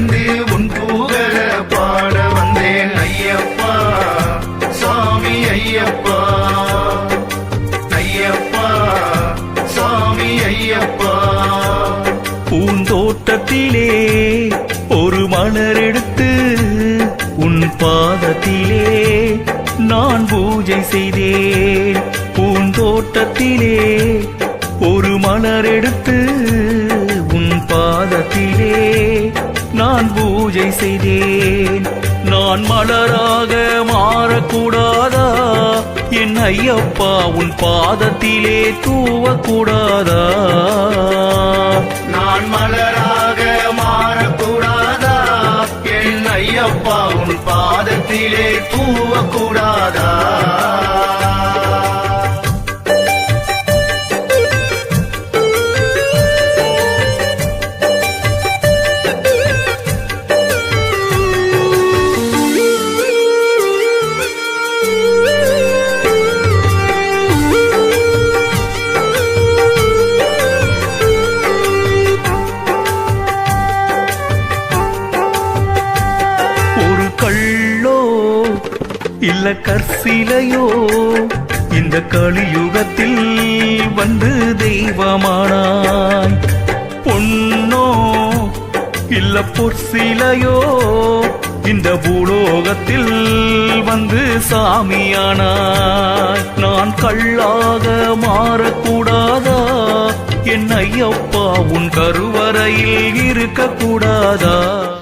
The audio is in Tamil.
வந்து உன் பூகழ பாட வந்தேன் ஐயப்பா சுவாமி ஐயப்பா. ஐயப்பா சுவாமி ஐயப்பா. பூந்தோட்டத்திலே ஒரு மலர் எடுத்து உன் பாதத்திலே நான் பூஜை செய்தேன். பூந்தோட்டத்திலே ஒரு மலர் எடுத்து உன் பாதத்திலே பூஜை செய்தேன். நான் மலராக மாறக்கூடாதா? என் ஐயப்பா உன் பாதத்திலே தூவக்கூடாதா? நான் மலராக மாறக்கூடாதா? என் ஐயப்பா உன் பாதத்திலே தூவக்கூடாதா? இல்ல கற்சிலையோ இந்த கலியுகத்தில் வந்து தெய்வமானாய். பொன்னோ இல்ல பொற்சிலையோ இந்த பூலோகத்தில் வந்து சாமியானாய். நான் கள்ளாக மாறக்கூடாதா? என் ஐயப்பா உன் கருவறையில் இருக்கக்கூடாதா?